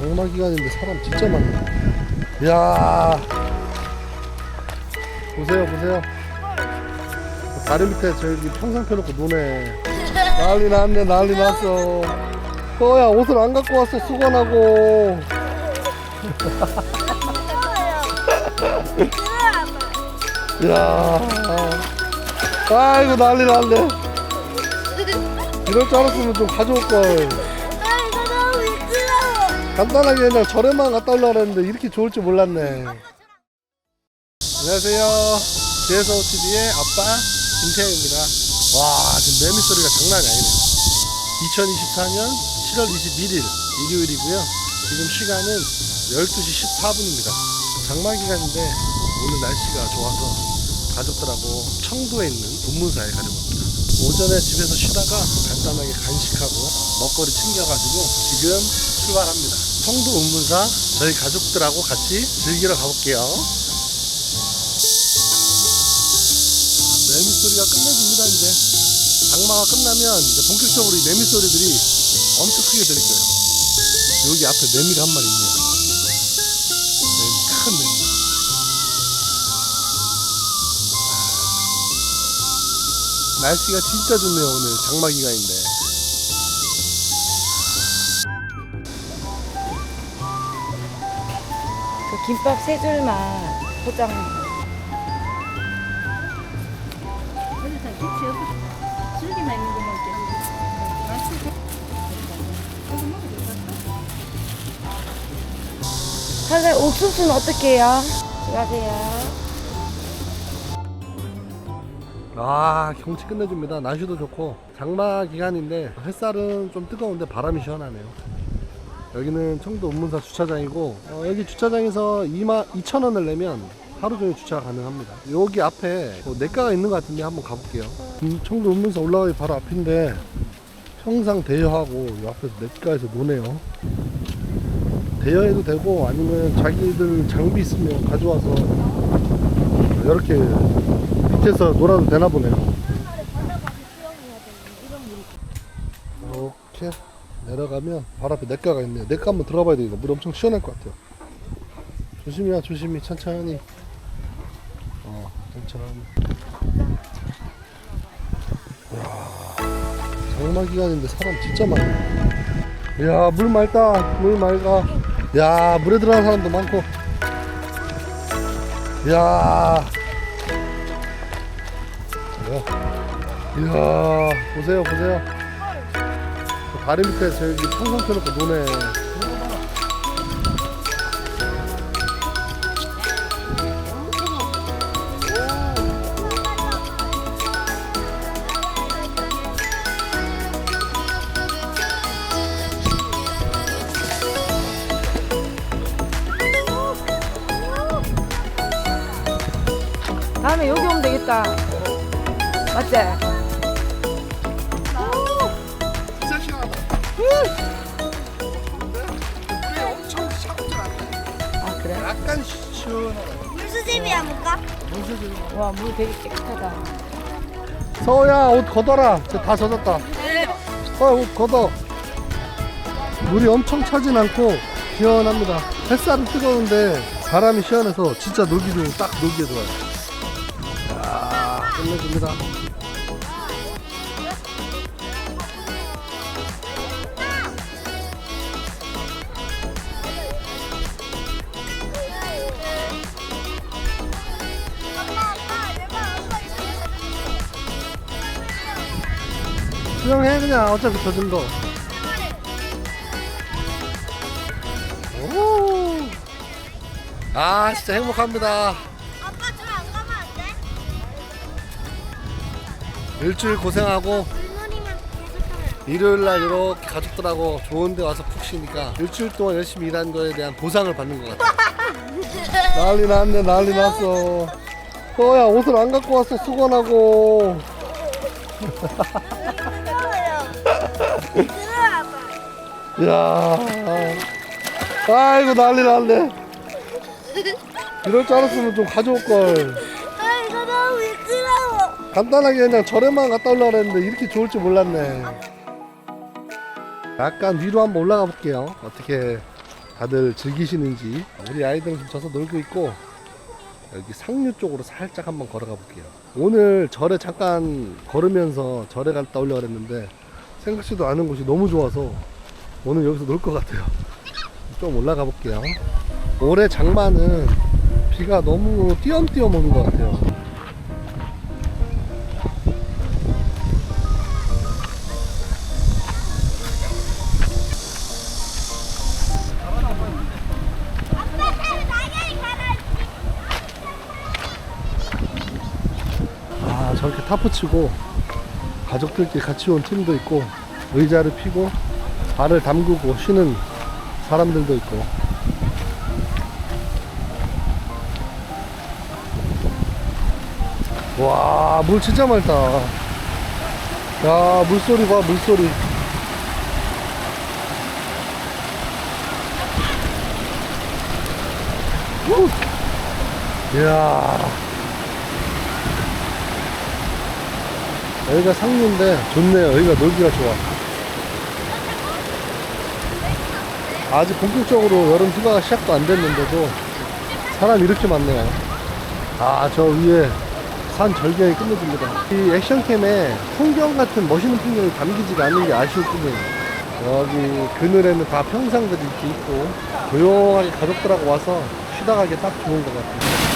장마 기간인데 사람 진짜 많네. 이야. 보세요, 보세요. 다리 밑에 저기 평상 펴놓고 노네. 난리 났네, 난리 났어. 또야, 옷을 안 갖고 왔어, 수건하고. 이야. 아이고, 난리 났네. 이럴 줄 알았으면 좀 가져올 걸. 간단하게 그냥 절에만 갔다 했는데 이렇게 좋을 줄 몰랐네. 안녕하세요. 제서TV의 아빠 김태형입니다. 와, 지금 매미 소리가 장난이 아니네요. 2024년 7월 21일 일요일이고요. 지금 시간은 12시 14분입니다. 장마 기간인데 오늘 날씨가 좋아서 가족들하고 청도에 있는 운문사에 가려고 합니다. 오전에 집에서 쉬다가 간단하게 간식하고 먹거리 챙겨가지고 지금 출발합니다. 청도 운문사 저희 가족들하고 같이 즐기러 가볼게요. 매미 소리가 끝내줍니다 이제 장마가 끝나면 이제 본격적으로 이 매미 소리들이 엄청 크게 들릴 거예요. 여기 앞에 매미가 한 마리 있네요. 매미 큰 매미. 날씨가 진짜 좋네요 오늘 장마 기간인데. 김밥 세 줄만 포장. 사장님 옥수수는 어떻게 해요? 수고하세요. 아 경치 끝내줍니다 날씨도 좋고 장마 기간인데 햇살은 좀 뜨거운데 바람이 시원하네요 여기는 청도 운문사 주차장이고 어, 여기 주차장에서 2만 2천 원을 내면 하루 종일 주차가 가능합니다. 여기 앞에 뭐 냇가가 있는 것 같은데 한번 가볼게요. 음, 청도 운문사 올라가기 바로 앞인데 평상 대여하고 이 앞에서 냇가에서 노네요. 대여해도 되고 아니면 자기들 장비 있으면 가져와서 이렇게 밑에서 놀아도 되나 보네요. 이렇게 내려가면 바로 앞에 냇가가 있네요. 냇가 한번 들어가봐야 되겠다. 물 엄청 시원할 것 같아요. 조심히야, 조심히, 천천히. 어, 천천히. 이야, 장마 기간인데 사람 진짜 많네. 이야, 물 맑다. 물 맑아. 야, 물에 들어가는 사람도 많고. 이야. 이야, 이야, 보세요, 보세요. 그 다리 밑에 저기 평상 펴놓고 노네. 다음에 여기 오면 되겠다. 맞지? 물수제비 안 볼까? 무슨 와물 되게 깨끗하다. 서우야, 옷 걷어라. 저다 젖었다. 어, 옷 걷어. 물이 엄청 차진 않고 시원합니다. 햇살은 뜨거운데 바람이 시원해서 진짜 놀기도 딱 놀기에 좋아요. 야 끝내줍니다. 수영해 그냥 어차피 젖은 거. 오. 아 진짜 행복합니다. 아빠 저 안 가면 안 돼? 일주일 고생하고 물놀이만 계속하면 일요일 날 이렇게 가족들하고 좋은 데 와서 푹 쉬니까 일주일 동안 열심히 일한 거에 대한 보상을 받는 것 같아. 난리 났네, 난리 났어. 또야, 옷을 안 갖고 왔어, 수건하고. 야. 아이고, 난리 났네. 이럴 줄 알았으면 좀 가져올걸. 아 이거 너무 미끄러워. 간단하게 그냥 절에만 갔다 오려고 했는데 이렇게 좋을 줄 몰랐네. 약간 위로 한번 올라가 볼게요. 어떻게 다들 즐기시는지 우리 아이들은 좀 져서 놀고 있고 여기 상류 쪽으로 살짝 한번 걸어가 볼게요. 오늘 절에 잠깐 걸으면서 절에 갔다 오려고 했는데 생각지도 않은 곳이 너무 좋아서 오늘 여기서 놀 것 같아요. 좀 올라가 볼게요. 올해 장마는 비가 너무 띄엄띄엄 오는 것 같아요. 아 저렇게 타프 치고 가족들끼리 같이 온 팀도 있고 의자를 피고 발을 담그고 쉬는 사람들도 있고 와 물 진짜 맑다 야 물소리 봐 물소리 우! 이야 여기가 상류인데 좋네요. 여기가 놀기가 좋아. 아직 본격적으로 여름 휴가가 시작도 안 됐는데도 사람이 이렇게 많네요. 아, 저 위에 산 절경이 끝내줍니다. 이 액션캠에 풍경 같은 멋있는 풍경이 담기지가 않는 게 아쉬울 뿐이에요. 여기 그늘에는 다 평상들이 이렇게 있고 조용하게 가족들하고 와서 쉬다 가기 딱 좋은 것 같아요.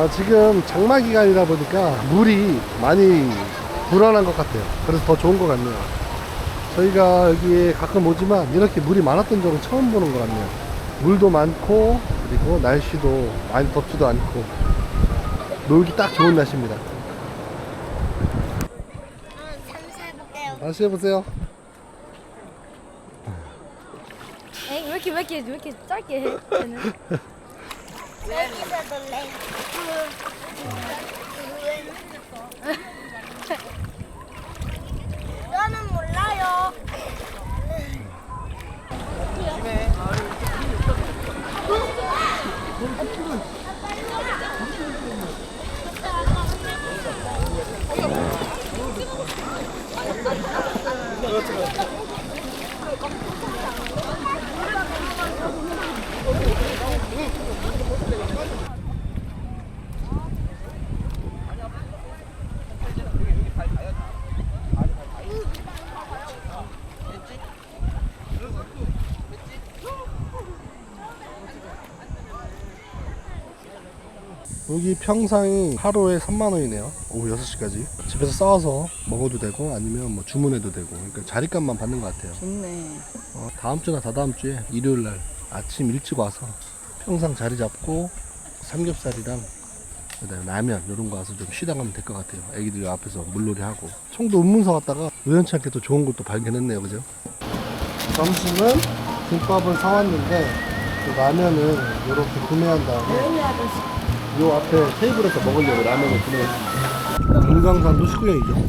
아, 지금 장마 기간이다 보니까 물이 많이 불어난 것 같아요. 그래서 더 좋은 것 같네요. 저희가 여기에 가끔 오지만 이렇게 물이 많았던 적은 처음 보는 것 같네요. 물도 많고 그리고 날씨도 많이 덥지도 않고 놀기 딱 좋은 날씨입니다. 다시 해보세요. 에이, 왜 이렇게, 왜 이렇게, 왜 이렇게 짧게 해? 쟤는? 저는 몰라요. 여기 평상이 하루에 3만원이네요. 오후 6시까지. 집에서 싸와서 먹어도 되고 아니면 뭐 주문해도 되고. 그러니까 자리값만 받는 것 같아요. 좋네. 어, 다음 주나 다다음 주에 일요일 날 아침 일찍 와서 평상 자리 잡고 삼겹살이랑 그다음에 라면 이런 거 와서 좀 쉬다 가면 될 것 같아요. 애기들 앞에서 물놀이 하고 청도 운문서 갔다가 우연치 않게 또 좋은 곳도 발견했네요, 그죠? 점심은 김밥을 사왔는데 그 라면은 이렇게 구매한 다음에 요 앞에 테이블에서 먹으려고 라면을 구매했습니다. 금강산 도시구경이죠.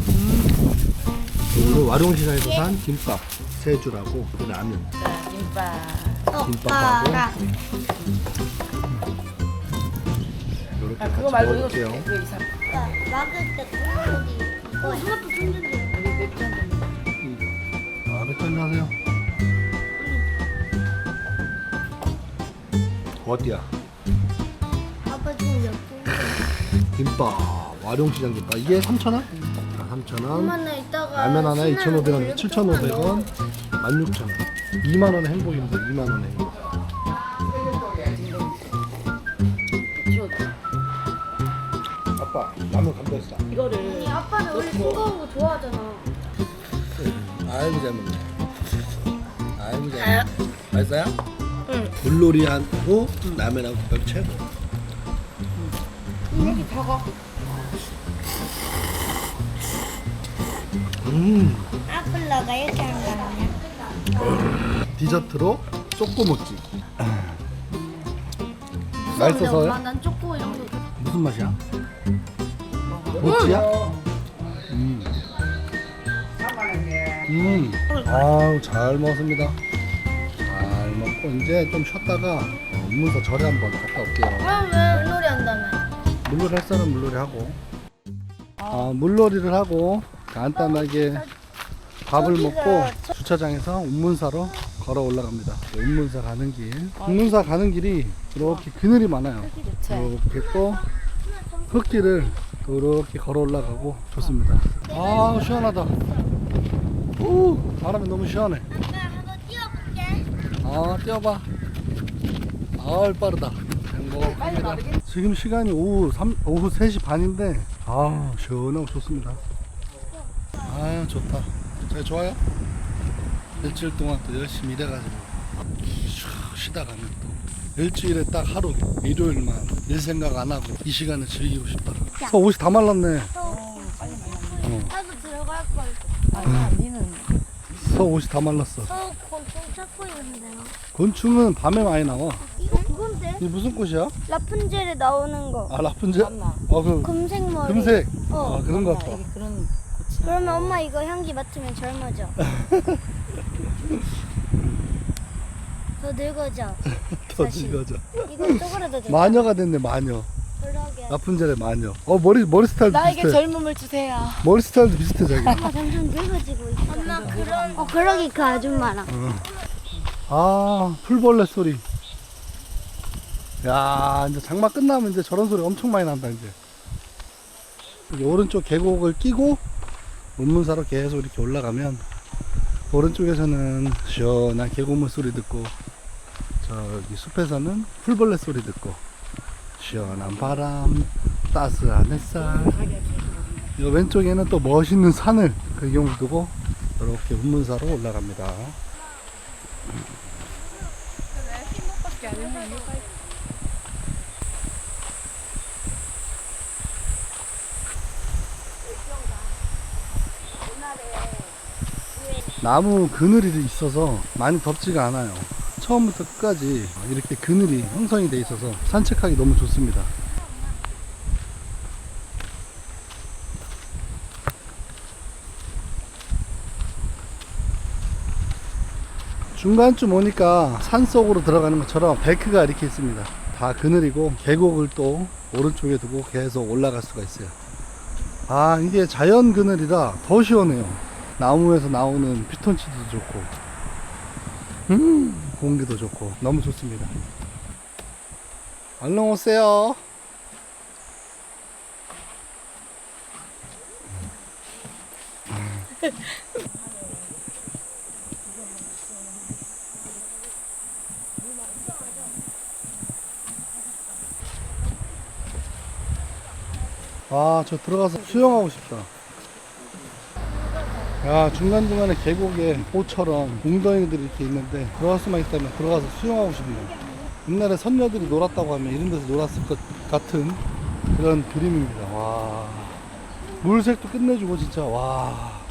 오늘 와룡시장에서 산 김밥 세 줄하고 그 라면. 김밥. 김밥하고 오빠가 이렇게 아, 같이 그거 말고 이거 먹을게요. 줄게. 이거 이상. 막을 때. 어, 손준대. 여기 맥주 한 잔. 아, 맥주 한잔 하세요. 어디야? 김밥 와룡시장 김밥 이게 3,000원? 아, 3,000원. 분만 이따가 라면 하나에 신나는 2,500원, 거 7,500원, 16,000원. 2만 원의 행복입니다. 2만 원의 행복. 지워줘. 아빠, 라면 감도했어. 이거를 아니, 아빠는 원래 싱거운 거 좋아하잖아. 아이고 잘 먹네. 아이고 잘 먹네. 맛있어요? 응. 물놀이 하고 라면하고 김밥 최고. 작아. 음. 아플러가 이렇게 하는 거 아니야? 디저트로 쪼꼬모찌. 엄마, 맛있어서요? 난 초코 이런 거. 무슨 맛이야? 모찌야? 음. 음. 아우 잘 먹었습니다. 잘 먹고 이제 좀 쉬었다가 어, 문서 절에 한번 갔다 올게요. 왜 물놀이 할 사람 물놀이 하고 아, 물놀이를 하고 간단하게 밥을 먹고 주차장에서 운문사로 걸어 올라갑니다. 운문사 가는 길. 운문사 가는 길이 이렇게 그늘이 많아요. 이렇게 또 흙길을 이렇게 걸어 올라가고 좋습니다. 아 시원하다. 오 바람이 너무 시원해. 내가 한번 뛰어볼게. 아 뛰어봐. 아 빠르다. 지금 시간이 오후 3, 오후 3시 반인데 아 시원하고 좋습니다. 아 좋다. 잘 좋아요? 일주일 동안 또 열심히 일해가지고 슉 쉬다 가면 또 일주일에 딱 하루 일요일만 일 생각 안 하고 이 시간을 즐기고 싶더라. 어, 옷이 다 말랐네. 나도 들어갈 걸. 아니, 니는 서 옷이 다 말랐어. 저 곤충 찾고 있는데요. 곤충은 밤에 많이 나와. 이거 그건데? 이 무슨 꽃이야? 라푼젤에 나오는 거. 아 라푼젤? 맞나? 어, 그 금색 머리. 금색. 어. 아 그런 거? 같다. 이게 그런 꽃이. 그러면 엄마 이거 향기 맡으면 젊어져. 더 늙어져. 더. 늙어져. 이거 쪼그라져. 마녀가 됐네 마녀. 그러게. 라푼젤의 마녀. 어 머리 머리 스타일도 나에게 비슷해. 젊음을 주세요. 머리 스타일도 비슷해 자기. 엄마 점점 늙어지고 있어. 엄마 그런. 어 그러기 그 아줌마랑. 아 풀벌레 소리. 야 이제 장마 끝나면 이제 저런 소리 엄청 많이 난다 이제. 이제 오른쪽 계곡을 끼고 문문사로 계속 이렇게 올라가면 오른쪽에서는 시원한 계곡물 소리 듣고 저기 숲에서는 풀벌레 소리 듣고 시원한 바람 따스한 햇살 이 왼쪽에는 또 멋있는 산을 배경으로 두고 이렇게 문문사로 올라갑니다. 나무 그늘이 있어서 많이 덥지가 않아요. 처음부터 끝까지 이렇게 그늘이 형성이 돼 있어서 산책하기 너무 좋습니다. 중간쯤 오니까 산 속으로 들어가는 것처럼 베크가 이렇게 있습니다. 다 그늘이고 계곡을 또 오른쪽에 두고 계속 올라갈 수가 있어요. 아 이게 자연 그늘이라 더 시원해요. 나무에서 나오는 피톤치드도 좋고, 음 공기도 좋고 너무 좋습니다. 얼른 오세요. 아, 저 들어가서 수영하고 싶다. 야, 중간중간에 계곡에 호처럼 웅덩이들이 이렇게 있는데 들어갈 수만 있다면 들어가서 수영하고 싶네요. 옛날에 선녀들이 놀았다고 하면 이런 데서 놀았을 것 같은 그런 그림입니다. 와. 물색도 끝내주고 진짜 와.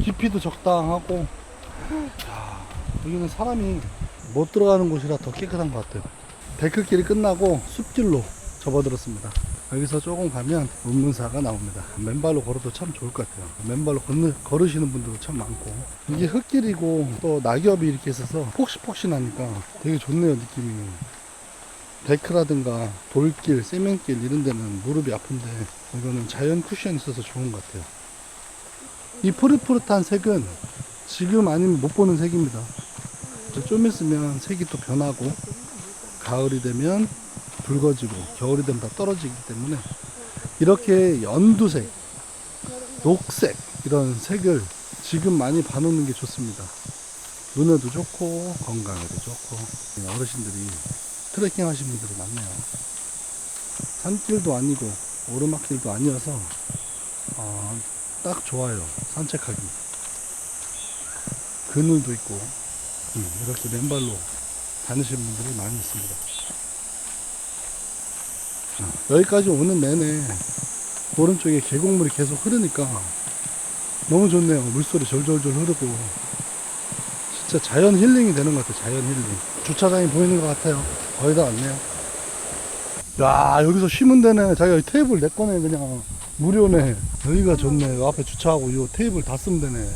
깊이도 적당하고 야, 여기는 사람이 못 들어가는 곳이라 더 깨끗한 것 같아요. 데크길이 끝나고 숲길로 접어들었습니다. 여기서 조금 가면 운문사가 나옵니다. 맨발로 걸어도 참 좋을 것 같아요. 맨발로 걷는, 걸으시는 분들도 참 많고. 이게 흙길이고 또 낙엽이 이렇게 있어서 폭신폭신하니까 되게 좋네요, 느낌이. 데크라든가 돌길, 세면길 이런 데는 무릎이 아픈데 이거는 자연 쿠션이 있어서 좋은 것 같아요. 이 푸릇푸릇한 색은 지금 아니면 못 보는 색입니다. 좀 있으면 색이 또 변하고 가을이 되면 붉어지고 겨울이 되면 다 떨어지기 때문에 이렇게 연두색, 녹색 이런 색을 지금 많이 봐놓는 게 좋습니다. 눈에도 좋고 건강에도 좋고 어르신들이 트레킹 하신 분들이 많네요. 산길도 아니고 오르막길도 아니어서 어, 딱 좋아요 산책하기. 그늘도 있고 음, 이렇게 맨발로 다니시는 분들이 많이 있습니다. 여기까지 오는 내내 오른쪽에 계곡물이 계속 흐르니까 너무 좋네요. 물소리 졸졸졸 흐르고 진짜 자연 힐링이 되는 것 같아요. 자연 힐링. 주차장이 보이는 것 같아요. 거의 다 왔네요. 야 여기서 쉬면 되네. 자기가 이 테이블 내 거네 그냥 무료네. 여기가 좋네. 요 앞에 주차하고 이 테이블 다 쓰면 되네.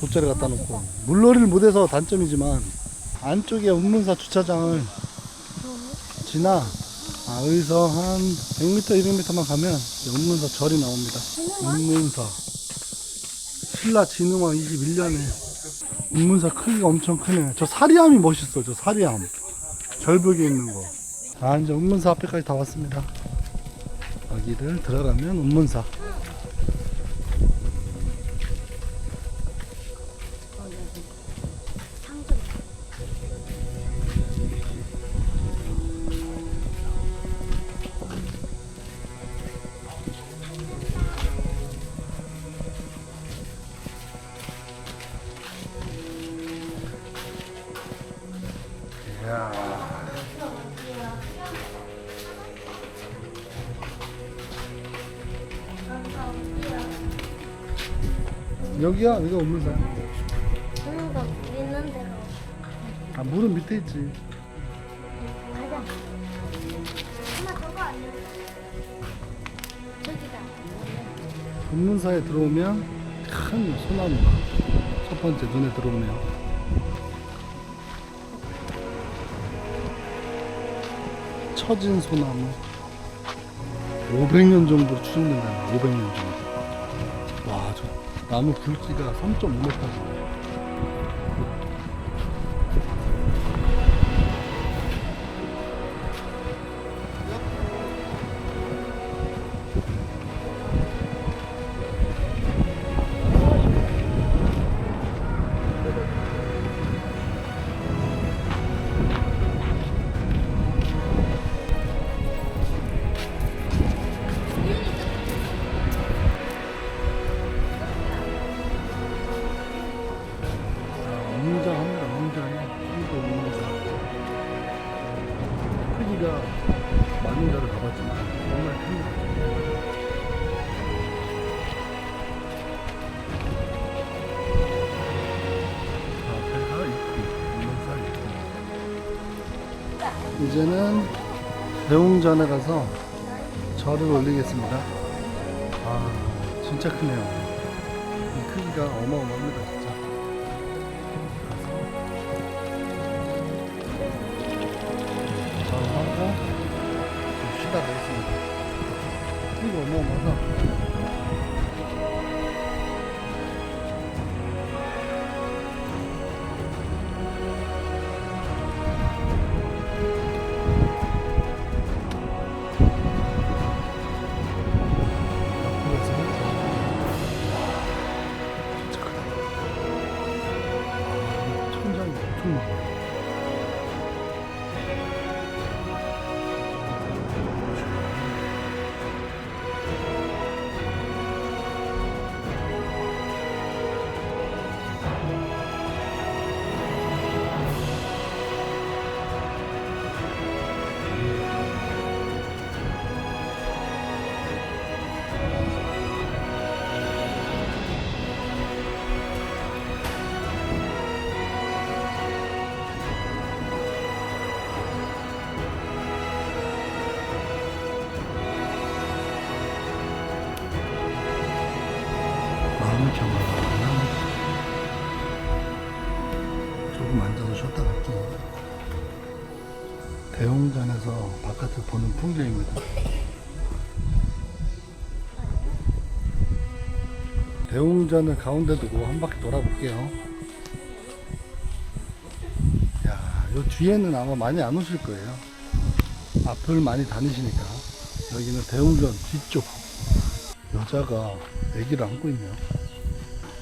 돗자리 갖다 놓고 물놀이를 못해서 단점이지만 안쪽에 운문사 주차장을 지나 아, 여기서 한 100m, 200m만 가면 운문사 절이 나옵니다. 운문사. 신라 진흥왕 21년에 운문사 크기가 엄청 크네. 저 사리함이 멋있어, 저 사리함. 절벽에 있는 거. 아, 이제 운문사 앞에까지 다 왔습니다. 여기를 들어가면 운문사. 여기야, 여기가 운문사야. 그러니까 물 있는 대로 아, 물은 밑에 있지. 가자. 엄마 저거 아니야? 저기다. 운문사에 들어오면 큰 소나무가 첫 번째 눈에 들어오네요. 처진 소나무. 500년 정도 추정된다. 500년 정도. 나무 굵기가 3.5m. 이제는 대웅전에 가서 절을 올리겠습니다. 아, 진짜 크네요. 이 크기가 어마어마합니다, 대웅전에서 바깥을 보는 풍경입니다 대웅전을 가운데 두고 한 바퀴 돌아볼게요 야, 요 뒤에는 아마 많이 안 오실 거예요 앞을 많이 다니시니까 여기는 대웅전 뒤쪽 여자가 아기를 안고 있네요.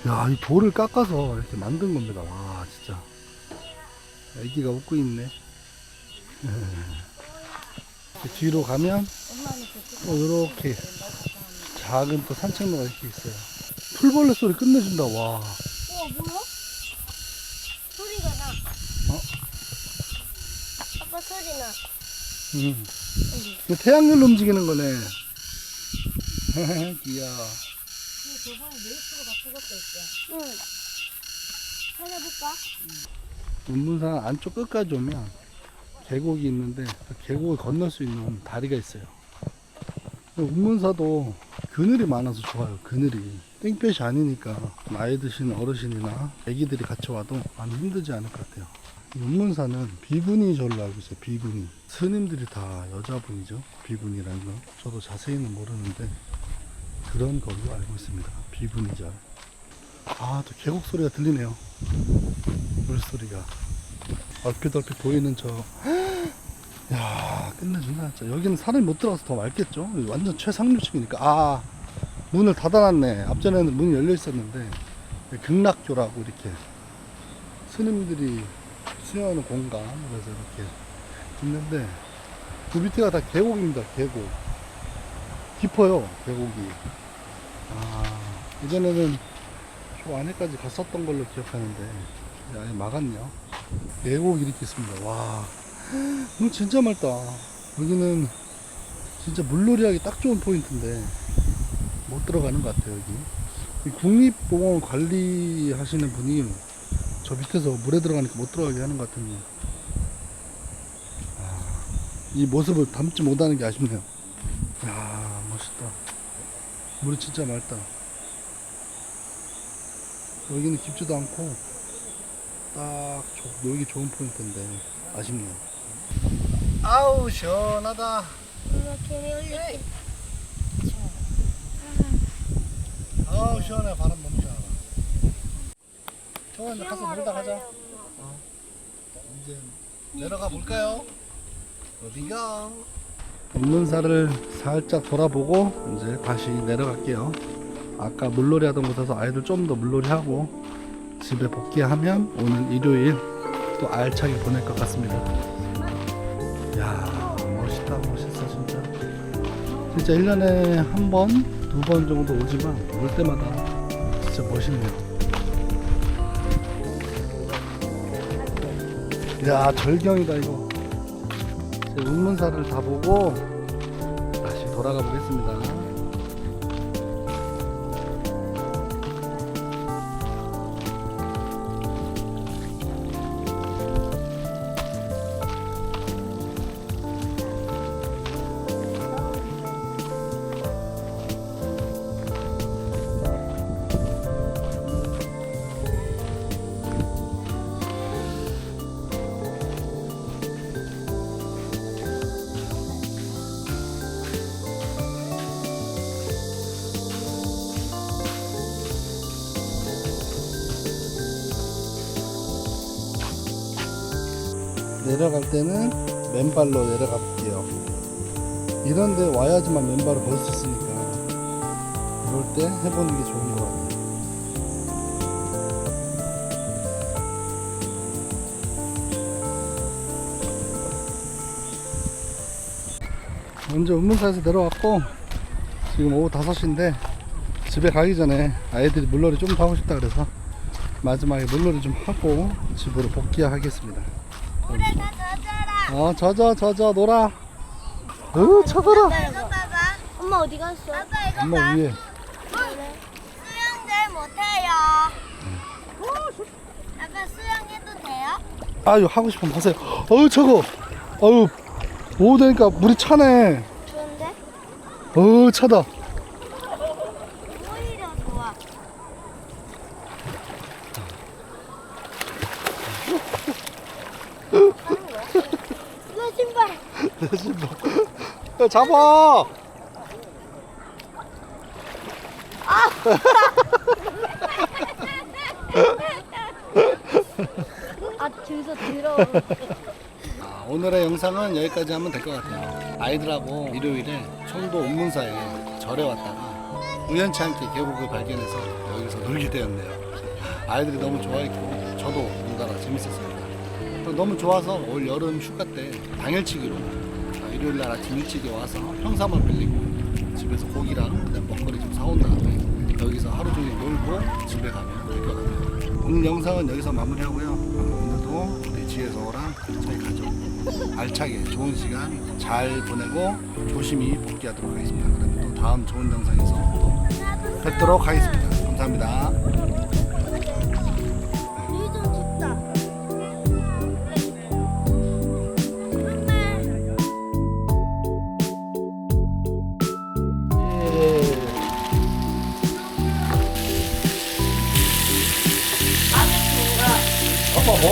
야, 이 돌을 깎아서 이렇게 만든 겁니다. 와, 진짜. 아기가 웃고 있네. 뒤로 가면, 또 이렇게 작은 또 산책로가 이렇게 있어요. 풀벌레 소리 끝내준다, 와. 우와 뭐야? 소리가 나. 어? 아빠 소리 나. 음. 이거 태양열로 움직이는 거네. 귀여워. 응. 찾아볼까? 운문산 안쪽 끝까지 오면 계곡이 있는데 그 계곡을 건널 수 있는 다리가 있어요. 운문사도 그늘이 많아서 좋아요. 그늘이 땡볕이 아니니까 나이 드신 어르신이나 아기들이 같이 와도 많이 힘들지 않을 것 같아요. 문문사는 비구니 절로 알고 있어요. 비구니. 스님들이 다 여자분이죠. 비구니라는 거. 저도 자세히는 모르는데 그런 걸로 알고 있습니다. 비구니 절. 아, 또 계곡 소리가 들리네요. 물 소리가. 얼핏 얼핏 보이는 저. 야, 끝내준다. 진짜. 여기는 사람이 못 들어가서 더 맑겠죠? 완전 최상류층이니까. 아, 문을 닫아놨네. 앞전에는 문이 열려 있었는데 극락교라고 이렇게 스님들이 수영하는 공간 그래서 이렇게 있는데 그 밑에가 다 계곡입니다. 계곡 깊어요. 계곡이. 아 예전에는 저 안에까지 갔었던 걸로 기억하는데 아예 막았네요. 계곡 이렇게 있습니다. 와, 물 진짜 맑다. 여기는 진짜 물놀이 하기 딱 좋은 포인트인데 못 들어가는 것 같아요 여기. 이 국립공원 관리하시는 분이 저 밑에서 물에 들어가니까 못 들어가게 하는 것 같은데 아, 이 모습을 담지 못하는 게 아쉽네요. 야 멋있다. 물이 진짜 맑다. 여기는 깊지도 않고 딱 조- 놀기 좋은 포인트인데 아쉽네요. 아우 시원하다. 엄마 개미 올릴게. 아우 시원해 바람 너무 시원하다. 저거 이제 가서 놀다 가자. 이제 내려가 볼까요? 어디가? 음문사를 살짝 돌아보고 이제 다시 내려갈게요. 아까 물놀이 하던 곳에서 아이들 좀 더 물놀이 하고 집에 복귀하면 오늘 일요일 또 알차게 보낼 것 같습니다. 야 멋있다 멋있어 진짜. 진짜 1년에 한 번, 두 번 정도 오지만 올 때마다 진짜 멋있네요. 야 절경이다 이거. 운문사를 다 보고 다시 돌아가 보겠습니다. 내려갈 때는 맨발로 내려가 볼게요. 이런 데 와야지만 맨발을 걸 수 있으니까 그럴 때 해보는 게 좋은 것 같아요. 먼저 운문사에서 내려왔고 지금 오후 5시인데 집에 가기 전에 아이들이 물놀이 좀더 하고 싶다 그래서 마지막에 물놀이 좀 하고 집으로 복귀하겠습니다. 물에다 젖어라. 어, 젖어, 젖어, 놀아. 으, 쳐들어. 이거 봐봐. 엄마 어디 갔어? 아빠 이거 엄마 위에. 수영 잘 못해요. 아빠 수영해도 돼요? 아유, 하고 싶으면 하세요. 어우, 저거. 어우, 오후 되니까 물이 차네. 좋은데? 어우, 차다. 오히려 좋아. 너 신발. 내 신발. 야, 잡아. 아 줄서 들어. 아, 오늘의 영상은 여기까지 하면 될 것 같아요. 아이들하고 일요일에 청도 옥문사에 절에 왔다가 우연치 않게 계곡을 발견해서 여기서 놀게 되었네요. 아이들이 너무 좋아했고 저도 뭔가라 재밌었습니다. 또 너무 좋아서 올 여름 휴가 때 당일치기로 아, 일요일 날 아침 일찍이 와서 평삼을 빌리고 집에서 고기랑 그다음 먹거리 좀 사온 다음에 여기서 하루 종일 놀고 집에 가면 될것 같아요. 오늘 영상은 여기서 마무리하고요. 오늘도 우리 지혜서랑 저희 가족 알차게 좋은 시간 잘 보내고 조심히 복귀하도록 하겠습니다. 그럼 또 다음 좋은 영상에서 또 뵙도록 하겠습니다. 감사합니다.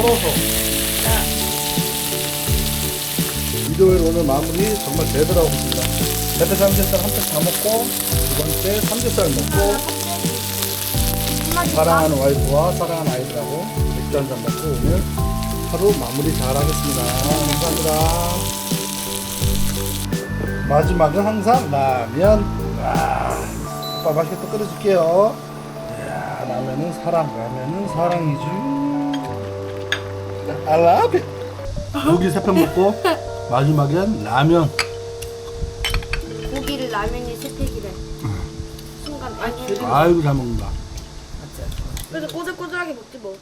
멀어서 일요일 오늘 마무리 정말 제대로 하고 있습니다. 대패 삼겹살 한 팩 다 먹고 두 번째 삼겹살 먹고 사랑하는 와이프와 사랑하는 아이들하고 맥주 한잔 먹고 오늘 하루 마무리 잘 하겠습니다. 감사합니다. 마지막은 항상 라면. 와, 아빠 맛있게 또 끓여줄게요. 이야, 라면은 사랑, 라면은 사랑이지. I love it. 고기 세 편 먹고 마지막엔 라면. 고기를 라면이 세 팩이래. 순간 땡 아이고 잘 먹는다. 그래서 꼬들꼬들하게 먹지 뭐.